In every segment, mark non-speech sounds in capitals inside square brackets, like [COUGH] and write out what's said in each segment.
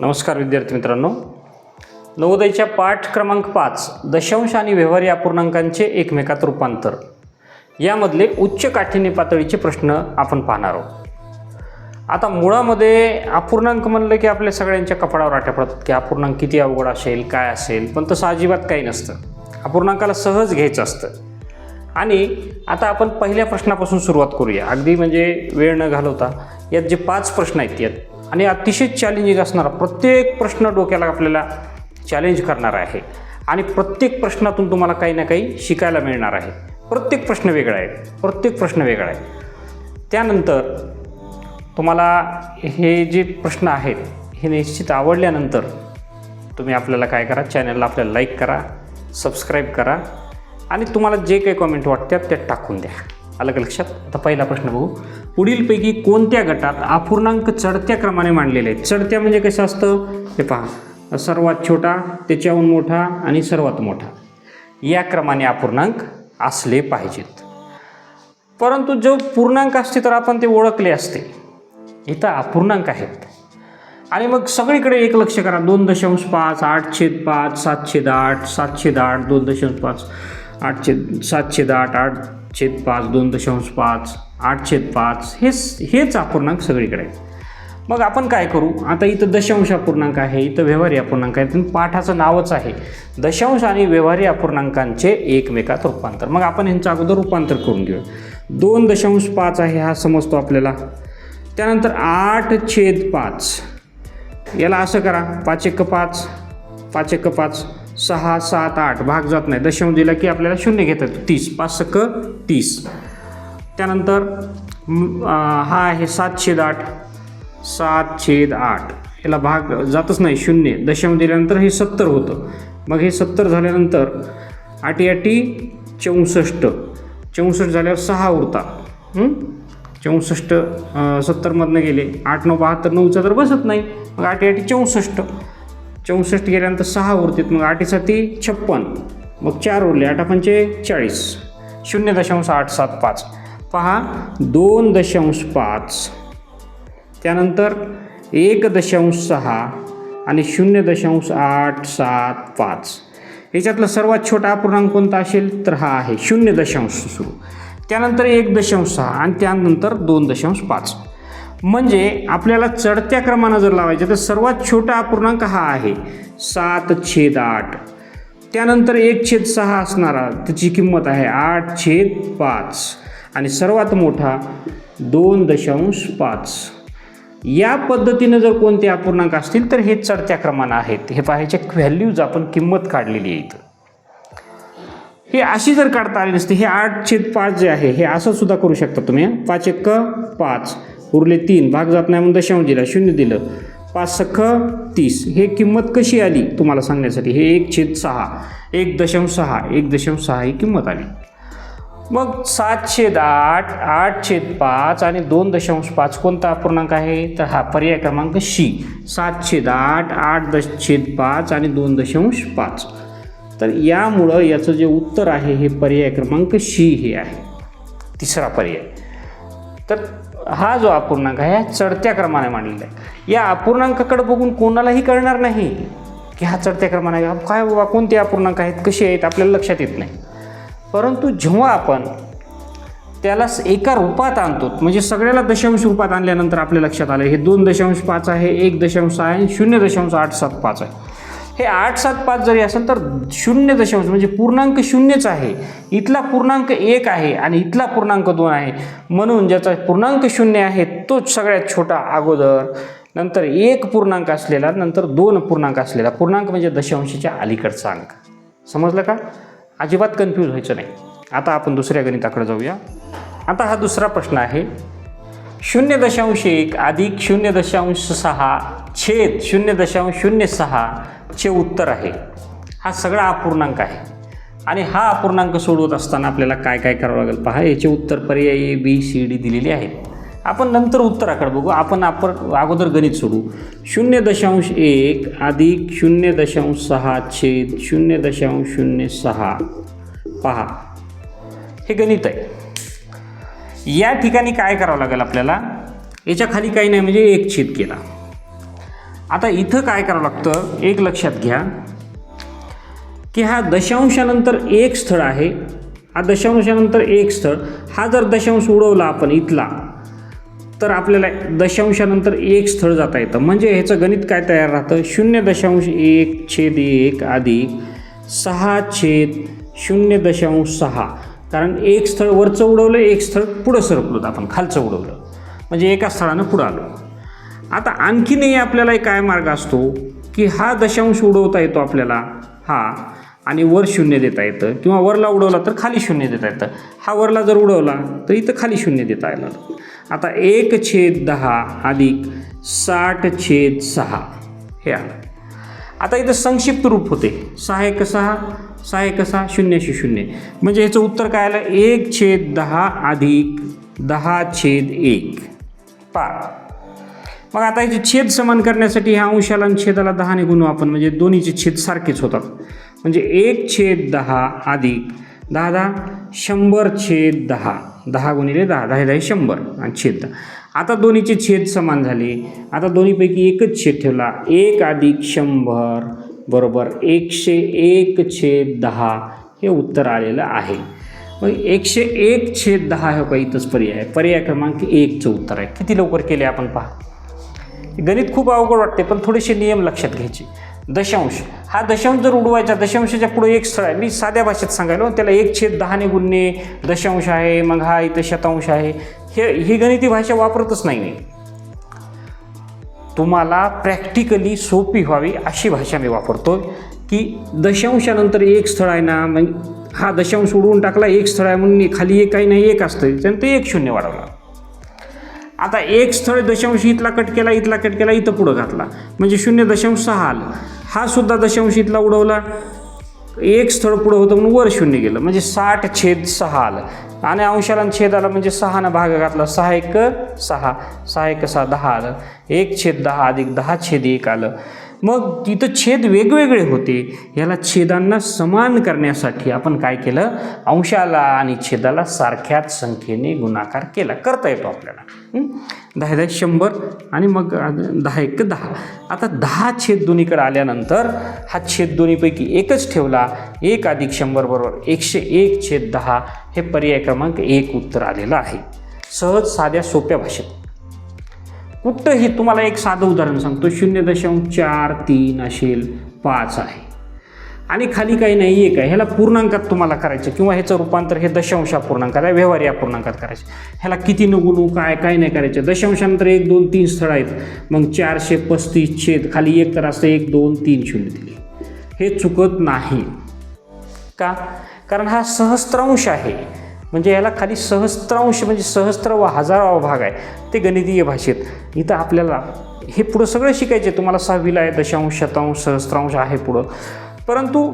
नमस्कार विद्यार्थी मित्रांनो. नवोदयच्या पाठ क्रमांक पाच दशांश आणि व्यवहारी अपूर्णांकांचे एकमेकात रूपांतर. यामधले उच्च काठिण्य पातळीचे प्रश्न आपण पाहणार आहोत. आता मुळामध्ये अपूर्णांक म्हणलं की आपल्या सगळ्यांच्या कपाळावर आट्या पडतात की अपूर्णांक किती अवघड असेल काय असेल पण तसं अजिबात काही नसतं. अपूर्णांकाला सहज घ्यायचं असतं. आणि आता आपण पहिल्या प्रश्नापासून सुरुवात करूया. अगदी म्हणजे वेळ न घालवता यात जे पाच प्रश्न आहेत यात आणि अतिशय चॅलेंजिंग असणारा प्रत्येक प्रश्न डोक्याला आपल्याला चॅलेंज करणार आहे. आणि प्रत्येक प्रश्नातून तुम्हाला काही ना काही शिकायला मिळणार आहे. प्रत्येक प्रश्न वेगळा आहे. प्रत्येक प्रश्न वेगळा आहे. त्यानंतर तुम्हाला हे जे प्रश्न आहेत हे निश्चित आवडल्यानंतर तुम्ही आपल्याला काय करा चॅनलला आपल्याला लाईक करा सबस्क्राईब करा आणि तुम्हाला जे काही कॉमेंट वाटतात ते टाकून द्या. आलं का लक्षात? आता पहिला प्रश्न बघू. पुढीलपैकी कोणत्या गटात अपूर्णांक चढत्या क्रमाने मांडलेले आहेत? चढत्या म्हणजे कसं असतं? हे पहा. सर्वात छोटा त्याच्याहून मोठा आणि सर्वात मोठा. या क्रमाने अपूर्णांक असले पाहिजेत. परंतु जो पूर्णांक असते तर आपण ते ओळखले असते. इथं अपूर्णांक आहेत. आणि मग सगळीकडे एक लक्ष करा. दोन दशांश पाच आठ छेद पाच सात छेद आठ सात छेद आठ दोन दशांश पाच आठ छेद सात छेद आठ आठ छेद पाच दोन दशांश पाच. आठ छेद पाच हेच हेच अपूर्णांक सगळीकडे आहेत. मग आपण काय करू? आता इथं दशांश अपूर्णांक आहे इथं व्यवहारी अपूर्णांक आहे पण पाठाचं नावच आहे. दशांश आणि व्यवहारी अपूर्णांकांचे एकमेकात रूपांतर. मग आपण यांचं अगोदर रूपांतर करून घेऊ दोन दशांश पाच आहे हा समजतो आपल्याला. त्यानंतर आठ छेद पाच. याला असं करा पाच एक पाच पाच एक पाच सहा सात आठ भाग जात नाही. दशांश दिला की आपल्याला शून्य घेतात तीस पाच सक तीस. त्यानंतर हा आहे सात छेद आठ. सात छेद आठ. याला भाग जातच नाही शून्य. दशम दिल्यानंतर हे सत्तर होतं. मग हे सत्तर झाल्यानंतर आठी आठी चौसष्ट. चौसष्ट झाल्यावर सहा उरता. चौसष्ट सत्तरमधनं गेले. आठ नऊ बहात्तर नऊचा तर बसत नाही. मग आठी आठी चौसष्ट. चौसष्ट गेल्यानंतर सहा उरतात. मग आठीसाठी छप्पन. मग चार उरले. आठा पंचे चाळीस. शून्य दशांश आठ सात पाच. पहा दोन दशांश पाच. त्यानंतर एक दशांश सहा आणि शून्य दशांश आठ सात पाच. याच्यातला सर्वात छोटा अपूर्णांक कोणता असेल? तर हा आहे शून्य दशांश सुरू. त्यानंतर एक दशांश सहा आणि त्यानंतर दोन दशांश पाच. म्हणजे आपल्याला चढत्या क्रमानं जर लावायचं तर सर्वात छोटा अपूर्णांक हा आहे सात छेद आठ. त्यानंतर एक छेद सहा असणारा त्याची किंमत आहे आठ छेद पाच. आणि सर्वात मोठा दोन दशांश पाच. या पद्धतीनं जर कोणते अपूर्णांक असतील तर हे चढत्या क्रमानं आहेत. हे पाहायच्या व्हॅल्यूज आपण किंमत काढलेली आहे इथं. हे अशी जर काढता आली नसते हे आठ छेद पाच जे आहे हे असं सुद्धा करू शकता तुम्ही. पाच एक पाच. उरले तीन. भाग जात नाही म्हणून दशांश दिला शून्य दिलं. पाच सख्ख तीस. हे किंमत कशी आली? तुम्हाला सांगण्यासाठी. हे एक छेद सहा. एक दशांश सहा. एक दशांश सहा ही किंमत आली. मग सात छेद आठ आठ छेद पाच आणि दोन दशांश पाच कोणता अपूर्णांक आहे? तर हा पर्याय क्रमांक शी. सात छेद आठ आठ दश छेद पाच आणि दोन दशांश पाच. तर यामुळं याचं जे उत्तर आहे हे पर्याय क्रमांक शी हे आहे. तिसरा पर्याय. तर हा जो अपूर्णांक आहे हा चढत्या क्रमाने मांडलेला आहे. या अपूर्णांकाकडे बघून कोणालाही कळणार नाही की हा चढत्या क्रमाने काय बाबा कोणते अपूर्णांक आहेत? कसे आहेत? आपल्याला लक्षात येत नाही. परंतु जेव्हा आपण त्याला स- एका रूपात आणतो म्हणजे सगळ्याला दशांश रूपात आणल्यानंतर आपल्या लक्षात आलं हे दोन दशांश पाच आहे एक दशांश सहा आहे आणि शून्य दशांश आठ सात पाच आहे. हे आठ सात पाच जरी असेल तर शून्य दशांश म्हणजे पूर्णांक शून्यच आहे. इथला पूर्णांक एक आहे आणि इथला पूर्णांक दोन आहे. म्हणून ज्याचा पूर्णांक शून्य आहे तोच सगळ्यात छोटा अगोदर नंतर एक पूर्णांक असलेला नंतर दोन पूर्णांक असलेला. पूर्णांक म्हणजे दशांशीच्या अलीकडचा अंक. समजलं का? अजिबात कन्फ्यूज व्हायचं नाही. आता आपण दुसऱ्या गणिताकडे जाऊया. आता हा दुसरा प्रश्न आहे. शून्य दशांश एक अधिक शून्य दशांश सहा छेद शून्य दशांश शून्य सहा चे उत्तर आहे. हा सगळा अपूर्णांक आहे. आणि हा अपूर्णांक सोडवत असताना आपल्याला काय काय करावं लागेल पहा. याचे उत्तर पर्यायी बी सी डी दिलेली आहेत. आपण नंतर उत्तराकडे बघू. आपण आपण अगोदर गणित सोडू. शून्य दशांश एक अधिक शून्य दशांश सहा छेद शून्य दशांश शून्य सहा. पहा. हे गणित आहे. या ठिकाणी काय करावं लागेल आपल्याला? याच्या खाली काही नाही म्हणजे एक छेद केला. आता इथं काय करावं लागतं? एक लक्षात घ्या. की हा दशांशानंतर एक स्थळ आहे. हा दशांशानंतर एक स्थळ. हा जर दशांश उडवला आपण इथला तर आपल्याला दशांशानंतर एक स्थळ जाता येतं. म्हणजे ह्याचं गणित काय तयार राहतं? शून्य दशांश एक छेद एक अधिक सहा छेद शून्य दशांश सहा. कारण एक स्थळ वरचं उडवलं एक स्थळ पुढं सरकलो आपण खालचं उडवलं. म्हणजे एका स्थळानं पुढं आलो. आता आणखीनही आपल्याला एक काय मार्ग असतो? की हा दशांश उडवता येतो आपल्याला हा आणि वर शून्य देता येतं. किंवा वरला उडवला तर खाली शून्य देता येतं. हा वरला जर उडवला तर इथं खाली शून्य देता येणार. आता एक छेद दहा अधिक साठ छेद सहा. हे आलं. आता इथं संक्षिप्त रूप होते. सहा एक सहा सहा एक सहा शून्यशी शून्य म्हणजे ह्याचं उत्तर काय आलं? एक छेद दहा अधिक दहा छेद एक. पा मग आता याचे छेद समान करण्यासाठी ह्या अंशाला आणि छेदाला दहाने गुणू आपण म्हणजे दोन्हीचे छेद सारखेच होतात. म्हणजे एक छेद दहा अधिक दहा दहा शंभर छेद दहा. दहा गुणिले दहा दहा दहा शंभर आणि छेद दहा. आता दोन्हीचे छेद समान झाले. आता दोन्हीपैकी एकच छेद ठेवला. एक अधिक शंभर बरोबर एकशे एक छेद दहा हे उत्तर आलेलं आहे. मग एकशे एक छेद दहा हे काही इथंच पर्याय आहे. पर्याय क्रमांक एकचं उत्तर आहे. किती लवकर केले आपण पहा. गणित खूप अवघड वाटते पण थोडेसे नियम लक्षात घ्यायचे. दशांश. हा दशांश जर उडवायचा दशांशाच्या पुढे एक स्थळ आहे. मी साध्या भाषेत सांगायलो त्याला एक छेद दहाने गुणणे दशांश आहे मग हा इथं शतांश आहे. हे ही गणिती भाषा वापरतच नाही मी. तुम्हाला प्रॅक्टिकली सोपी व्हावी अशी भाषा मी वापरतो की दशांशानंतर एक स्थळ आहे ना मग हा दशांश उडवून टाकला एक स्थळ आहे म्हणून खाली एक काही नाही एक असतं. त्यानंतर एक शून्य वाढवला. आता एक स्थळ दशांश इथला कट केला इथला कट केला इथं पुढं घातला. म्हणजे शून्य दशांश सहा आलं. हा सुद्धा दशांश इथला उडवला. एक स्थळ पुढं होतं म्हणून वर शून्य गेलं. म्हणजे साठ छेद सहा आलं. आणि अंशाला छेद आला म्हणजे सहानं भाग घातला. सहा एक सहा. सहा एक सहा दहा आलं. एक छेद दहा अधिक दहा छेद एक आलं. मग तिथं छेद वेगवेगळे होते. याला छेदांना समान करण्यासाठी आपण काय केलं? अंशाला आणि छेदाला सारख्याच संख्येने गुणाकार केला. करता येतो आपल्याला. दहा दहा शंभर आणि मग दहा एक दहा. आता दहा छेद दोन्हीकडे आल्यानंतर हा छेद दोन्हीपैकी एकच ठेवला. एक अधिक शंभर बरोबर एकशे एक छेद दहा हे पर्याय क्रमांक एक उत्तर आलेलं आहे. सहज साध्या सोप्या भाषेत. कुठंही तुम्हाला एक साधं उदाहरण सांगतो शून्य दशांश चार तीन असेल पाच आहे. आणि खाली काही नाही एक आहे. ह्याला पूर्णांकात तुम्हाला करायचं किंवा ह्याचं रूपांतर हे दशांशा पूर्णांकात आहे व्यवहार या पूर्णांकात करायचं. ह्याला किती न काय काय नाही करायचं. दशांशानंतर एक दोन तीन स्थळं आहेत. मग चारशे पस्तीस छेद खाली एक तर असतं एक दोन तीन शून्य दिले. हे चुकत नाही. का? कारण हा सहस्त्रांश आहे. म्हणजे याला खाली सहस्त्रांश म्हणजे सहस्त्र व हजारावा भाग आहे. ते गणितीय भाषेत. इथं आपल्याला हे पुढं सगळं शिकायचे तुम्हाला सहावीला आहे दशांश शतांश सहस्त्रांश आहे पुढं. परंतु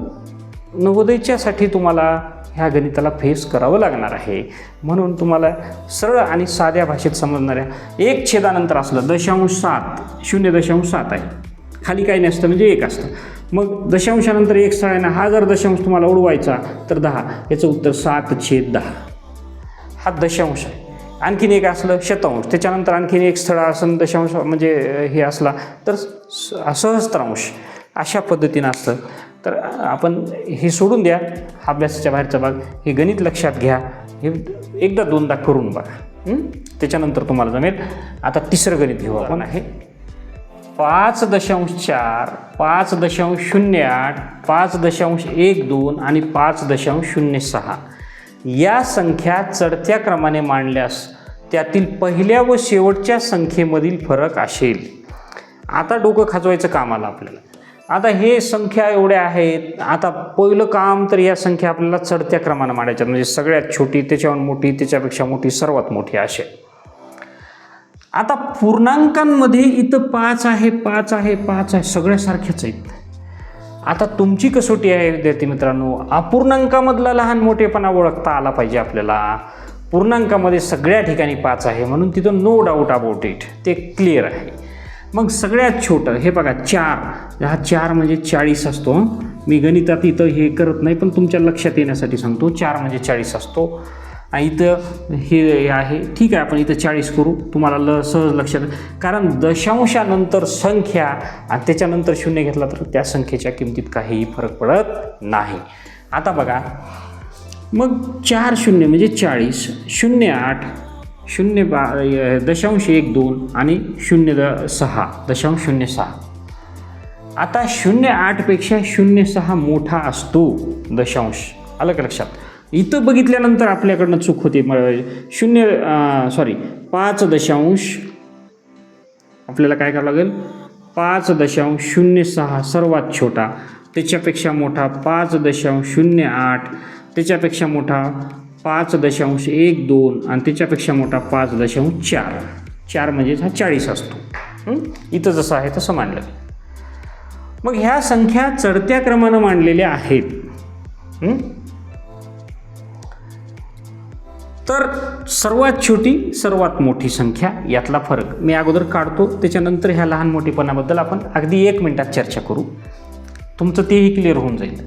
नवोदयच्यासाठी तुम्हाला ह्या गणिताला फेस करावं लागणार आहे. म्हणून तुम्हाला सरळ आणि साध्या भाषेत समजणाऱ्या एक छेदानंतर असलं दशांश सात शून्य दशांश सात आहे. खाली काही नसतं म्हणजे एक असतं. मग दशांशानंतर एक स्थळ आहे ना हा जर दशांश तुम्हाला उडवायचा तर दहा. याचं उत्तर सात छेद दहा. हा दशांश आहे. आणखीन एक असलं शतांश. त्याच्यानंतर आणखीन एक स्थळ असं दशांश म्हणजे हे असला तर सहस्त्रांश. अशा पद्धतीनं असतं. तर आपण हे सोडून द्या. हा अभ्यासाच्या बाहेरचा भाग. हे गणित लक्षात घ्या. हे एकदा दोनदा करून बघा? त्याच्यानंतर तुम्हाला जमेल. आता तिसरं गणित घेऊ आपण. आहे. पाच दशांश चार पाच दशांश शून्य आठ पाच दशांश एक दोन आणि पाच दशांश शून्य सहा. या संख्या चढत्या क्रमाने मांडल्यास त्यातील पहिल्या व शेवटच्या संख्येमधील फरक असेल. आता डोकं खाजवायचं काम आलं आपल्याला. आता हे संख्या एवढ्या आहेत. आता पहिलं काम तर या संख्या आपल्याला चढत्या क्रमानं मांडायच्या म्हणजे सगळ्यात छोटी त्याच्यावर मोठी त्याच्यापेक्षा मोठी सर्वात मोठी असे. आता पूर्णांकांमध्ये इथं पाच आहे पाच आहे पाच आहे सगळ्या सारख्याच आहेत. आता तुमची कसोटी आहे विद्यार्थी मित्रांनो? अपूर्णांकामधला लहान मोठेपणा ओळखता आला पाहिजे आपल्याला. पूर्णांकामध्ये सगळ्या ठिकाणी पाच आहे म्हणून तिथं नो डाऊट अबाउट इट ते क्लिअर आहे. मग सगळ्यात छोटं हे बघा चार. हा चार म्हणजे चाळीस असतो. मी गणितात इथं हे करत नाही पण तुमच्या लक्षात येण्यासाठी सांगतो चार म्हणजे चाळीस असतो. आणि इथं हे आहे. ठीक आहे आपण इथं चाळीस करू. तुम्हाला ल सहज लक्षात कारण दशांशानंतर संख्या आणि त्याच्यानंतर शून्य घेतला तर त्या संख्येच्या किमतीत काहीही फरक पडत नाही. आता बघा. मग चार शून्य म्हणजे चाळीस. शून्य आठ शून्य बा दशांश एक दोन आणि शून्य द सहा. दशांश शून्य सहा. आता शून्य आठपेक्षा शून्य सहा मोठा असतो दशांश. आलं का लक्षात? इथं बघितल्यानंतर आपल्याकडनं चूक होते. शून्य सॉरी पाच दशांश. आपल्याला काय करावं लागेल? पाच दशांश शून्य सहा सर्वात छोटा. त्याच्यापेक्षा मोठा पाच दशांश शून्य आठ. त्याच्यापेक्षा मोठा पाच दशांश एक दोन. आणि त्याच्यापेक्षा मोठा पाच दशांश चार. चार म्हणजेच हा चाळीस असतो. इथं जसं आहे तसं मांडलं. मग ह्या संख्या चढत्या क्रमानं मांडलेल्या आहेत. तर सर्वात छोटी सर्वात मोठी संख्या यातला फरक मी अगोदर काढतो. त्याच्यानंतर ह्या लहान मोठेपणाबद्दल आपण अगदी एक मिनिटात चर्चा करू. तुमचं तेही क्लिअर होऊन जाईल.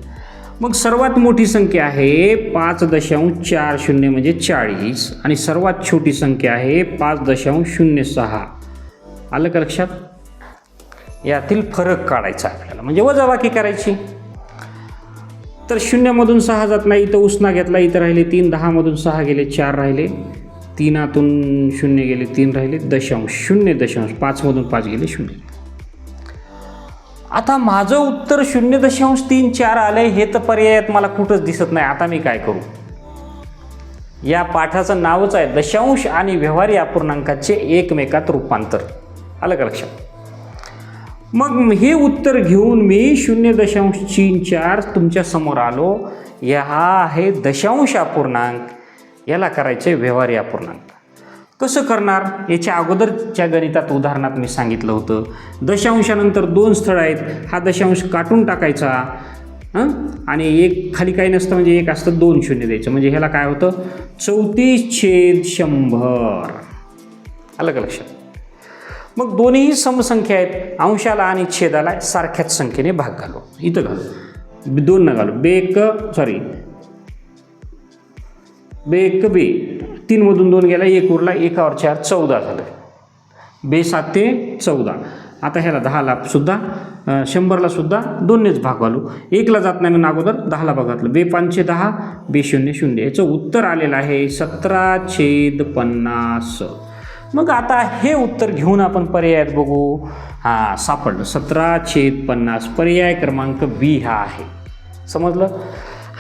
मग सर्वात मोठी संख्या आहे पाच दशांश चार शून्य म्हणजे चाळीस आणि सर्वात छोटी संख्या आहे पाच दशांश शून्य सहा. आलं का लक्षात? यातील फरक काढायचा आपल्याला. म्हणजे वजाबाकी करायची. तर शून्यमधून सहा जात नाही इथं उसना घेतला इथं राहिले तीन दहामधून सहा गेले चार राहिले. तीनातून शून्य गेले तीन राहिले दशांश शून्य दशांश पाचमधून पाच गेले शून्य. आता माझं उत्तर शून्य दशांश तीन चार आलं हे तर पर्यायात मला कुठंच दिसत नाही. आता मी काय करू? या पाठाचं नावच आहे दशांश आणि व्यवहारी अपूर्णांकाचे एकमेकात रूपांतर. आलं का लक्षात? मग हे उत्तर घेऊन मी शून्य दशांश तीन चार तुमच्यासमोर आलो. या हा आहे दशांश अपूर्णांक. याला करायचे व्यवहारी अपूर्णांक. कसं करणार? याच्या अगोदरच्या गणितात उदाहरणात मी सांगितलं होतं. दशांशानंतर दोन स्थळं आहेत. हा दशांश काटून टाकायचा आणि एक खाली काही नसतं म्हणजे एक असतं दोन शून्य द्यायचं. म्हणजे ह्याला काय होतं? चौतीस छेद शंभर. आलं का लक्षात? मग दोन्हीही समसंख्या आहेत. अंशाला आणि छेदाला सारख्याच संख्येने भाग घालू इथं घालू. दोन न घालू. बेक सॉरी बेक बे तीनमधून दोन गेला एक उरला एकावर चार चौदा झालं. बे सात ते चौदा. आता ह्याला दहाला सुद्धा शंभरला सुद्धा दोननेच भाग घालू. एकला जात नाही म्हणून अगोदर दहाला भाग घातलं. बे पाचशे दहा बे शून्य शून्य. याचं उत्तर आलेलं आहे सतरा छेद पन्नास. मग आता हे उत्तर घेऊन आपण पर्यायात बघू. हां सापडलं. सतरा छेद पन्नास पर्याय क्रमांक बी हा आहे. समजलं?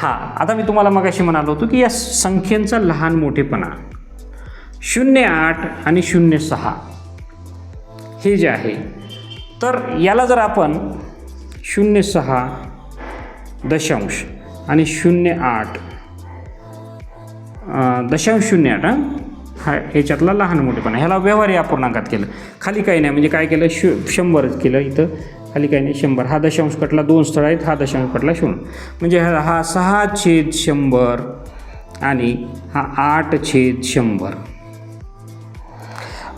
हां आता मी तुम्हाला मगाशी म्हणालो होतो की या संख्येचा लहान मोठेपणा. शून्य आठ आणि शून्य सहा. हे जे आहे तर याला जर आपण शून्य सहा दशांश आणि शून्य आठ दशांश शून्य आठ हां? हा ह्याच्यातला लहान मोठेपणा ह्याला व्यवहारी अपूर्णांकात केलं. खाली काही नाही म्हणजे काय केलं? शु शंभरच केलं इथं. खाली काही नाही शंभर. हा दशांश कटला दोन स्थळ आहेत हा दशांश कटला शून्य. म्हणजे हा हा सहा छेद शंभर आणि हा आठ छेद शंभर.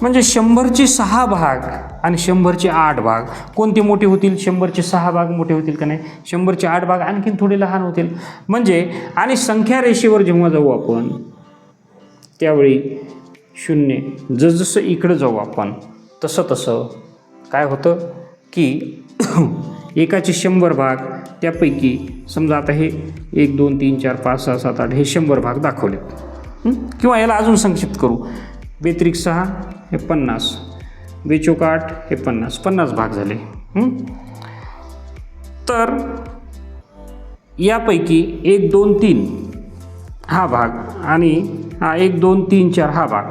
म्हणजे शंभरचे सहा भाग आणि शंभरचे आठ भाग. कोणते मोठे होतील? शंभरचे सहा भाग मोठे होतील का नाही? शंभरचे आठ भाग आणखीन थोडे लहान होतील. म्हणजे आणि संख्या रेषेवर जेव्हा जाऊ आपण त्यावेळी शून्य. जसजसं इकडं जाऊ आपण तसं तसं काय होतं की [COUGHS] एकाचे शंभर भाग त्यापैकी समजा आता हे एक दोन तीन चार पाच सहा सात आठ हे शंभर भाग दाखवलेत. किंवा याला अजून संक्षिप्त करू. बेत्रिक सहा हे पन्नास. बेचोक आठ हे पन्नास. पन्नास भाग झाले. तर यापैकी एक दोन तीन हा भाग आणि हा एक दोन तीन चार हा भाग.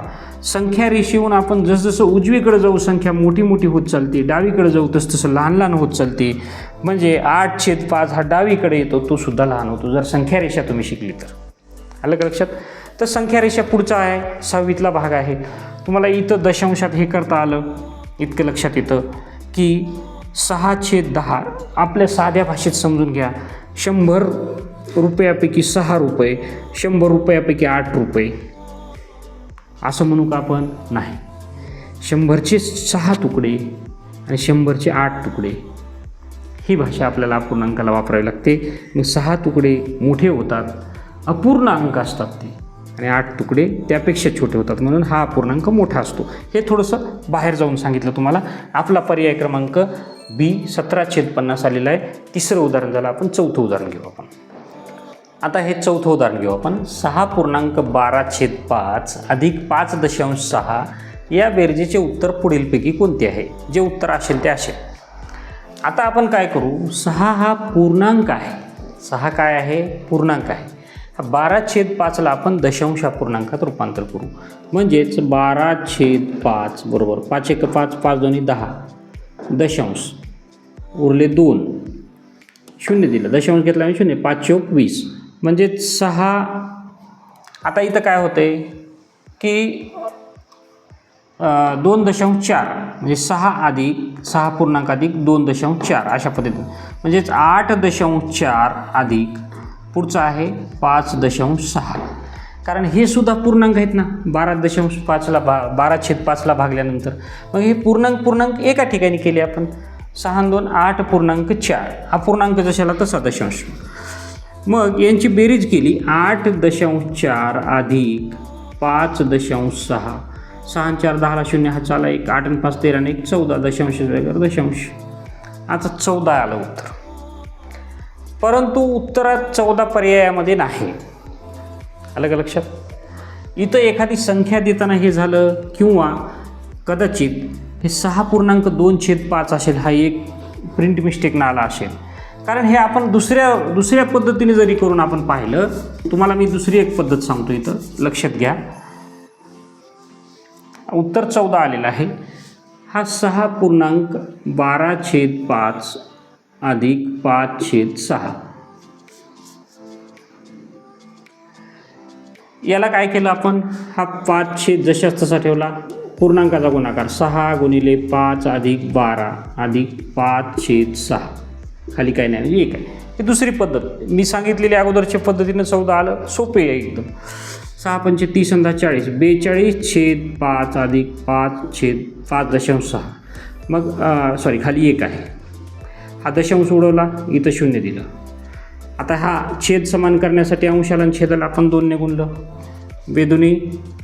संख्या रेषेहून आपण जसजसं उजवीकडे जाऊ संख्या मोठी मोठी होत चालते. डावीकडे जाऊ तसतसं तसं लहान लहान होत चालते. म्हणजे आठ छेद पाच हा डावीकडे येतो तो सुद्धा लहान होतो. जर संख्या रेषा तुम्ही शिकली तर. आलं का लक्षात? तर संख्या रेषा पुढचा आहे सहावीतला भाग आहे. तुम्हाला इथं दशांशात हे करता आलं. इतकं लक्षात येतं की सहा छेद दहा. आपल्या साध्या भाषेत समजून घ्या. शंभर रुपयापैकी सहा रुपये शंभर रुपयापैकी आठ रुपये. असं म्हणू का आपण? नाही. शंभरचे सहा तुकडे आणि शंभरचे आठ तुकडे. ही भाषा आपल्याला अपूर्णांकाला वापरावी लागते. मग सहा तुकडे मोठे होतात अपूर्ण अंक असतात ते. आणि आठ तुकडे त्यापेक्षा छोटे होतात. म्हणून हा अपूर्णांक मोठा असतो. हे थोडंसं बाहेर जाऊन सांगितलं तुम्हाला. आपला पर्याय क्रमांक बी सतरा छेद पन्नास आलेलं आहे. तिसरं उदाहरण झालं आपण चौथं उदाहरण घेऊ आपण. आता हे चौथं उदाहरण घेऊ आपण. सहा पूर्णांक बारा छेद पाच अधिक पाच दशांश सहा या बेरजेचे उत्तर पुढीलपैकी कोणते आहे? जे उत्तर असेल ते असेल. आता आपण काय करू? सहा हा पूर्णांक आहे. सहा काय आहे? पूर्णांक आहे. हा बारा छेद पाचला आपण दशांश हा पूर्णांकात रूपांतर करू. म्हणजेच बारा छेद पाच बरोबर पाच एक पाच पाच दोन्ही दहा. दशांश. उरले दोन. शून्य दिलं. दशांश घेतला आणि शून्य. पाच चौक वीस. म्हणजे सहा. आता इथं काय होते की दोन दशांश चार. म्हणजे सहा अधिक सहा पूर्णांक अधिक दोन दशांश चार. अशा पद्धतीने. म्हणजेच आठ दशांश चार अधिक पुढचं आहे पाच दशांश सहा. कारण हे सुद्धा पूर्णांक आहेत ना. बारा दशांश पाचला भा बारा छेद पाचला भागल्यानंतर. मग हे पूर्णांक पूर्णांक एका ठिकाणी केले आपण. सहा दोन आठ पूर्णांक चार. हा पूर्णांक जशाला तसा दशांश मग यांची बेरीज केली. आठ दशांश चार अधिक पाच दशांश सहा. सहा चार दहाला शून्य हा चाला एक. आठ आणि पाच तेरा आणि एक. चौदा दशांश वगैरे दशांश. आता चौदा आलं उत्तर. परंतु उत्तरात चौदा पर्यायामध्ये नाही. आलं का लक्षात? इथं एखादी संख्या देताना हे झालं किंवा कदाचित हे सहा पूर्णांक दोन छेद पाच असेल हा एक प्रिंट मिस्टेक आला असेल. कारण हे आपण दुसऱ्या दुसऱ्या पद्धतीने जरी करून आपण पाहिलं तुम्हाला मी दुसरी एक पद्धत सांगतो इथं. लक्षात घ्या. उत्तर चौदा आलेलं आहे. हा सहा पूर्णांक बारा छेद पाच अधिक पाच छेद सहा. याला काय केलं आपण? हा पाच छेद जशाच तसा ठेवला. पूर्णांकाचा गुणाकार सहा गुणिले पाच अधिक बारा अधिक पाच छेद सहा. खाली काय नाही म्हणजे एक आहे. ही दुसरी पद्धत. मी सांगितलेली अगोदरच्या पद्धतीनं चौदा आलं सोपे आहे एकदम. सहा पंचे तीस अंदा चाळीस. बेचाळीस छेद पाच अधिक पाच छेद पाच दशांश सहा. मग सॉरी खाली एक आहे. हा दशांश उडवला इथं शून्य दिलं. आता हा छेद समान करण्यासाठी अंशाला आणि छेदाला आपण दोनने गुणलं. वेदुनी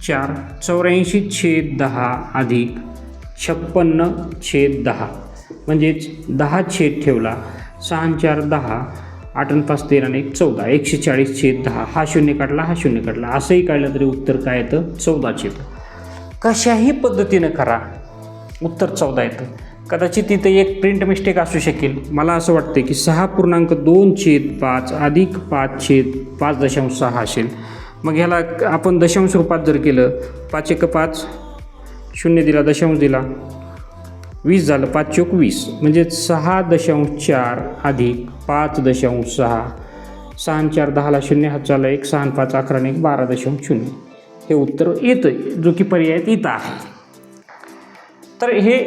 चार चौऱ्याऐंशी छेद दहा अधिक छप्पन्न छेद दहा. म्हणजेच दहा छेद ठेवला सहा चार दहा आठ आणि पाच तेरा आणि एक चौदा. एकशे चाळीस छेद दहा हा शून्य काढला हा शून्य काढला. असंही काढलं तरी उत्तर काय येतं? चौदा छेद. कशाही पद्धतीनं करा उत्तर चौदा येतं. कदाचित तिथे एक प्रिंट मिस्टेक असू शकेल. मला असं वाटतं की सहा पूर्णांक दोन छेद पाच अधिक पाच छेद पाच दशांश सहा असेल. मग ह्याला आपण दशांश रूपात जर केलं पाच एक पाच शून्य दिला दशांश दिला वीस झालं पाच चोक वीस. म्हणजे सहा दशांश चार अधिक पाच दशांश सहा. सहा चार दहाला शून्य हात झाला एक सहा पाच अकरा आणि एक बारा दशांश शून्य. हे उत्तर येतं जो की पर्यायात इथं आहे. तर हे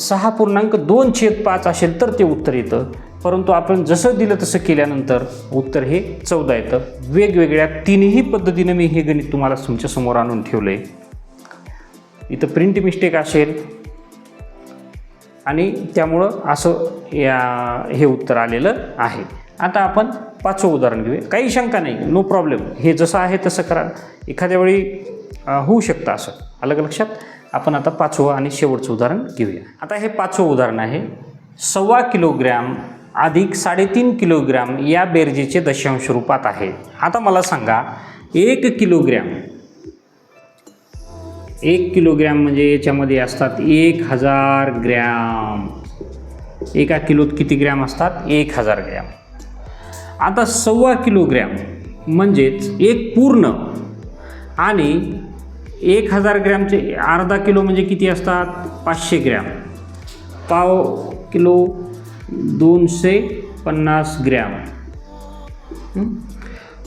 सहा पूर्णांक दोन छेद पाच असेल तर ते उत्तर येतं. परंतु आपण जसं दिलं तसं केल्यानंतर उत्तर हे चौदा येतं. वेगवेगळ्या तीनही पद्धतीनं मी हे गणित तुम्हाला तुमच्यासमोर आणून ठेवलं आहे इथं प्रिंट मिस्टेक असेल. आणि त्यामुळं असं या हे उत्तर आलेलं आहे. आता आपण पाचवं उदाहरण घेऊया. काही शंका नाही. नो प्रॉब्लेम हे जसं आहे तसं करा. एखाद्या वेळी होऊ शकतं असं. अलग लक्षात. आपण आता पाचवं आणि शेवटचं उदाहरण घेऊया. आता हे पाचवं उदाहरण आहे. सव्वा किलोग्रॅम अधिक साडेतीन किलोग्रॅम या बेरजेचे दशांश रूपात आहे. आता मला सांगा एक किलोग्रॅम एक किलोग्रॅम म्हणजे याच्यामध्ये असतात एक हजार ग्रॅम. एका किलोत किती ग्रॅम असतात? एक हजार ग्रॅम. आता सव्वा किलोग्रॅम म्हणजेच एक पूर्ण आणि एक हजार ग्रॅमचे अर्धा किलो म्हणजे किती असतात? पाचशे ग्रॅम. पाव किलो दोनशे पन्नास ग्रॅम.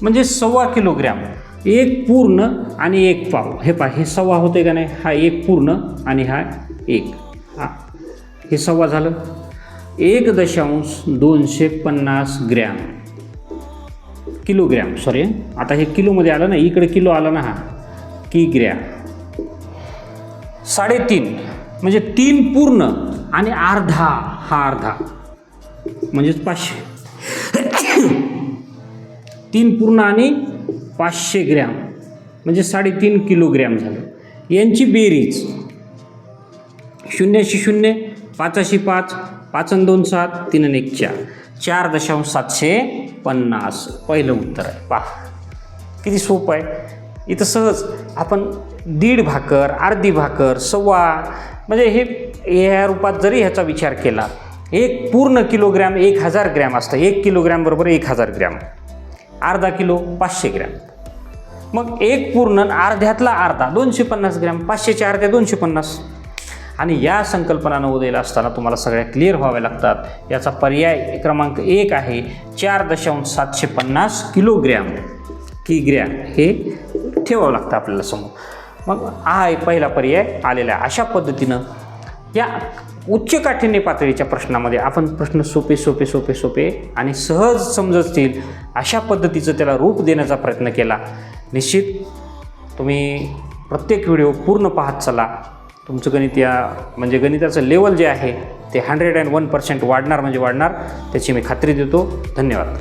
म्हणजे सव्वा किलोग्रॅम. एक पूर्ण आणि एक पाव. हे पहा हे सव्वा होते का नाही? हा एक पूर्ण आणि हा एक. हा. हे सव्वा झालं. एक दशांश दोनशे पन्नास ग्रॅम. किलोग्रॅम सॉरी आता हे किलोमध्ये आलं ना इकडे किलो आलं ना हा. की ग्रॅम. साडेतीन. म्हणजे तीन पूर्ण आणि अर्धा हा अर्धा. म्हणजेच पाचशे. तीन पूर्ण आणि पाचशे ग्रॅम म्हणजे साडेतीन किलोग्रॅम झालं. यांची बेरीज शून्यशे शून्य पाचशे पाच पाच आणि दोन सात तीन आणि एक चार. चार दशांश सातशे पन्नास. पहिलं उत्तर आहे. पहा किती सोपं आहे. इथं सहज आपण दीड भाकर अर्धी भाकर सव्वा म्हणजे हे या रूपात जरी ह्याचा विचार केला एक पूर्ण किलोग्रॅम एक हजार ग्रॅम असतं. एक किलोग्रॅम बरोबर एक हजार ग्रॅम. अर्धा किलो पाचशे ग्रॅम. मग एक पूर्ण अर्ध्यातला अर्धा दोनशे पन्नास ग्रॅम पाचशेच्या अर्ध्या दोनशे पन्नास. आणि या संकल्पनानं उदयला असताना तुम्हाला सगळ्या क्लिअर व्हाव्या लागतात. याचा पर्याय क्रमांक एक आहे चार दशांश सातशे पन्नास किलोग्रॅम. किग्रॅम हे ठेवावं लागतं आपल्याला समोर. मग हा एक पहिला पर्याय आलेला आहे. अशा पद्धतीनं या उच्च काठिण्य पातळीच्या प्रश्नामध्ये आपण प्रश्न सोपे सोपे सोपे सोपे आणि सहज समजतील अशा पद्धतीचं त्याला रूप देण्याचा प्रयत्न केला. निश्चित तुम्ही प्रत्येक व्हिडिओ पूर्ण पाहत चला. तुमचं गणित या म्हणजे गणिताचं लेवल जे आहे ते हंड्रेड अँड वन पर्सेंट वाढणार म्हणजे वाढणार. त्याची मी खात्री देतो. धन्यवाद.